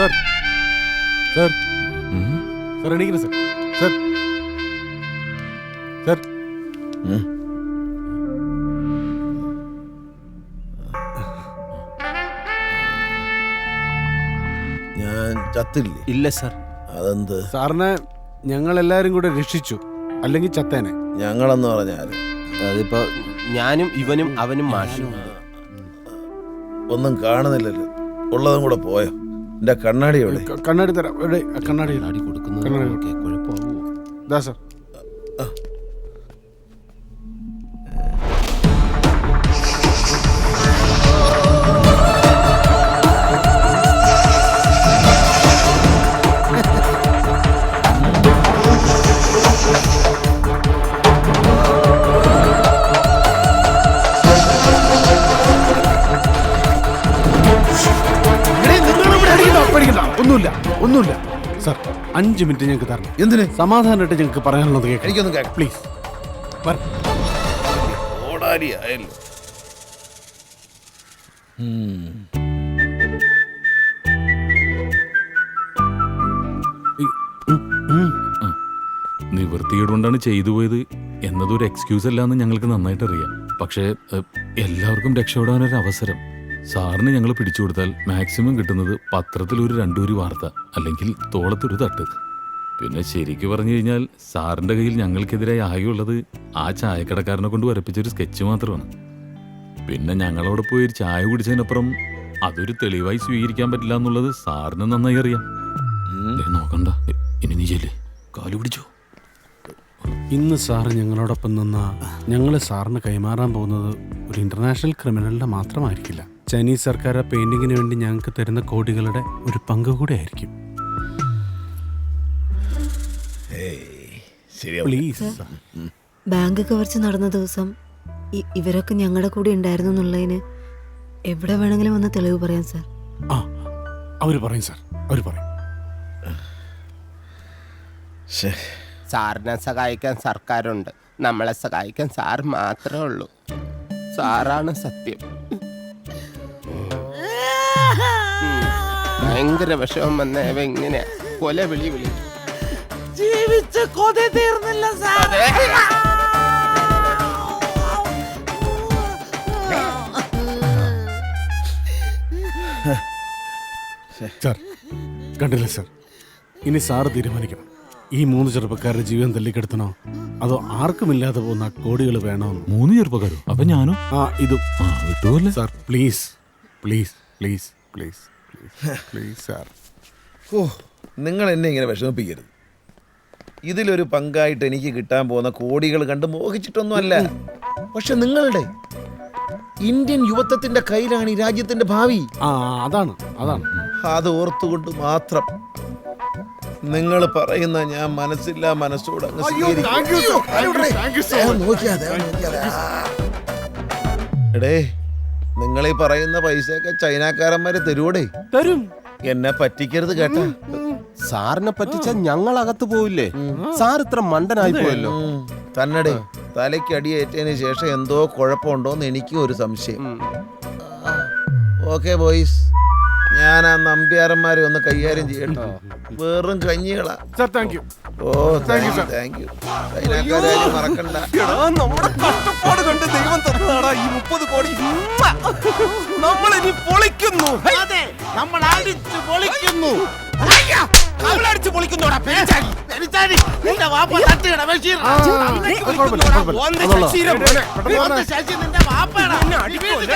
Sir. Sir. Sir എണീക്കണം sir. Sir. Sir. ഞാൻ ചത്തില്ലേ? ഇല്ല സാർ. അതെന്ത്? സാറിനെ ഞങ്ങൾ എല്ലാരും കൂടെ രക്ഷിച്ചു. അല്ലെങ്കിൽ ചത്തേനെ. ഞങ്ങളെന്ന് പറഞ്ഞാൽ അതിപ്പോ ഞാനും ഇവനും അവനും മാഷും. ഒന്നും കാണുന്നില്ലല്ലോ. ഉള്ളതും കൂടെ പോയോ? എന്റെ കണ്ണാടി എവിടെ? കണ്ണാടി തരാം. എവിടെ? കണ്ണാടി. കൊടുക്കുന്നു ദാസാ കുഴപ്പമാവോ? സർ. ഒന്നുമില്ല ഒന്നുമില്ല. സർ അഞ്ച് മിനിറ്റ് ഞങ്ങൾക്ക് തരണം. എന്തിന്? സമാധാനമായിട്ട് ഞങ്ങൾക്ക് പറയാനുള്ളത് കേൾക്കാം. എനിക്കൊന്നും കേൾക്കാം. പ്ലീസ് ഓടാരി ആയല്ലോ നിവൃത്തികേട് കൊണ്ടാണ് ചെയ്തു പോയത് എന്നതൊരു എക്സ്ക്യൂസ് അല്ല എന്ന് ഞങ്ങൾക്ക് നന്നായിട്ട് അറിയാം പക്ഷേ എല്ലാവർക്കും രക്ഷപ്പെടാനൊരു അവസരം സാറിന് ഞങ്ങൾ പിടിച്ചു കൊടുത്താൽ മാക്സിമം കിട്ടുന്നത് പത്രത്തിലൊരു രണ്ടൂരി വാർത്ത അല്ലെങ്കിൽ തോളത്തൊരു തട്ട്. പിന്നെ ശരിക്കു പറഞ്ഞു കഴിഞ്ഞാൽ സാറിന്റെ കയ്യിൽ ഞങ്ങൾക്കെതിരായി ആകെയുള്ളത് ആ ചായക്കടക്കാരനെ കൊണ്ട് വരപ്പിച്ചൊരു സ്കെച്ച് മാത്രമാണ്. പിന്നെ ഞങ്ങളവിടെ പോയി ഒരു ചായ കുടിച്ചതിനപ്പുറം അതൊരു തെളിവായി സ്വീകരിക്കാൻ പറ്റില്ല എന്നുള്ളത് സാറിന് നന്നായി അറിയാം. ദേ നോക്കണ്ട. ഇനി നീ ചെല്ലേ. കാലു പിടിച്ചോ. ഇന്ന് സാറ് ഞങ്ങളോടൊപ്പം നിന്ന ഞങ്ങൾ സാറിന് കൈമാറാൻ പോകുന്നത് ഒരു ഇന്റർനാഷണൽ ക്രിമിനലിന്റെ മാത്രമായിരിക്കില്ല. ചൈനീസ് സർക്കാർ ആ പെയിന്റിങ്ങിന് വേണ്ടി ഞങ്ങൾക്ക് തരുന്ന കോടികളുടെ ഒരു പങ്ക് കൂടെ ആയിരിക്കും പ്ലീസ്. ബാങ്ക് കവർച്ച നടന്ന ദിവസം ഇവരൊക്കെ ഞങ്ങളുടെ കൂടെ ഉണ്ടായിരുന്നു എന്നുള്ളതിന് എവിടെ വേണമെങ്കിലും ഒന്ന് തെളിവ് പറയാം സാർ. ആ അവർ പറയും സാർ. അവർ പറയും. സാറിനെ സഹായിക്കാൻ സർക്കാരുണ്ട്. നമ്മളെ സഹായിക്കാൻ സാർ മാത്രമേ ഉള്ളൂ. സാറാണ് സത്യം. ഭയങ്കര വിഷമം വന്നവ ഇങ്ങനെ കൊല വിളി വിളി. ജീവിച്ച കൊതി തീർന്നില്ല സാർ. സാർ കണ്ടില്ല സാർ? ഇനി സാറ് തീരുമാനിക്കണം. ഈ മൂന്ന് ചെറുപ്പക്കാരുടെ ജീവൻ തല്ലിക്കെടുത്തണോ? അതോ ആർക്കുമില്ലാതെ പോകുന്ന കോടികൾ വേണോ? മൂന്ന് ചെറുപ്പക്കാരോ? അപ്പൊ ഞാനോ? ആ ഇതും. Sir please please please please. Please please sir ഓ നിങ്ങൾ എന്നെ ഇങ്ങനെ വിഷമിപ്പിക്കരുത്. ഇതിലൊരു പങ്കായിട്ട് എനിക്ക് കിട്ടാൻ പോകുന്ന കോടികൾ കണ്ട് മോഹിച്ചിട്ടൊന്നുമല്ല. പക്ഷെ നിങ്ങളുടെ ഇന്ത്യൻ യുവത്വത്തിന്റെ കയ്യിലാണ് ഈ രാജ്യത്തിന്റെ ഭാവി. ആ അതാണ് അതാണ്. അത് ഓർത്തുകൊണ്ട് മാത്രം നിങ്ങൾ പറയുന്ന ഞാൻ മനസ്സില്ല മനസ്സോട് അങ്ങ് സ്വീകരിക്കും. നോക്കിയാതെ നോക്കിയാ, ദേ നോക്കിയാ, ദേ. എടേ നിങ്ങൾ ഈ പറയുന്ന പൈസയൊക്കെ ചൈനക്കാരന്മാര് തരൂടെ തരും. എന്നെ പറ്റിക്കരുത് കേട്ടാ. സാറിനെ പറ്റിച്ച ഞങ്ങൾ അകത്ത് പോവില്ലേ സാർ ഇത്ര മണ്ടനായി പോയല്ലോ. തന്നടേ തലയ്ക്ക് അടിയേറ്റതിന് ശേഷം എന്തോ കുഴപ്പമുണ്ടോന്ന് എനിക്കും ഒരു സംശയം. Okay boys. ഞാൻ ആ നമ്പ്യാരന്മാരെ ഒന്ന് കൈകാര്യം ചെയ്യട്ടോ. വെറും കഞ്ഞികളാ. Sir thank you. Oh thank you thank you ചൈനക്കാരെ മറക്കണ്ട. എടാ, നമ്മുടെ കഷ്ടപ്പാട് കണ്ട് ദൈവം തന്നതാടാ ഈ മുപ്പത് കോടി. നമ്മൾ ഇനി പൊളിക്കുന്നു. അതെ നമ്മൾ അടിച്ചു പൊളിക്കുന്നു. അയ്യ, അവളടിച്ച് പൊളിക്കുന്നോടാ പെരിച്ചാഴി പെരിച്ചാഴി നിന്റെ വാപ്പ തട്ടിയടാ ബഷീർ ശശി നിന്റെ വാപ്പയാടാ. വീട്ടിൽ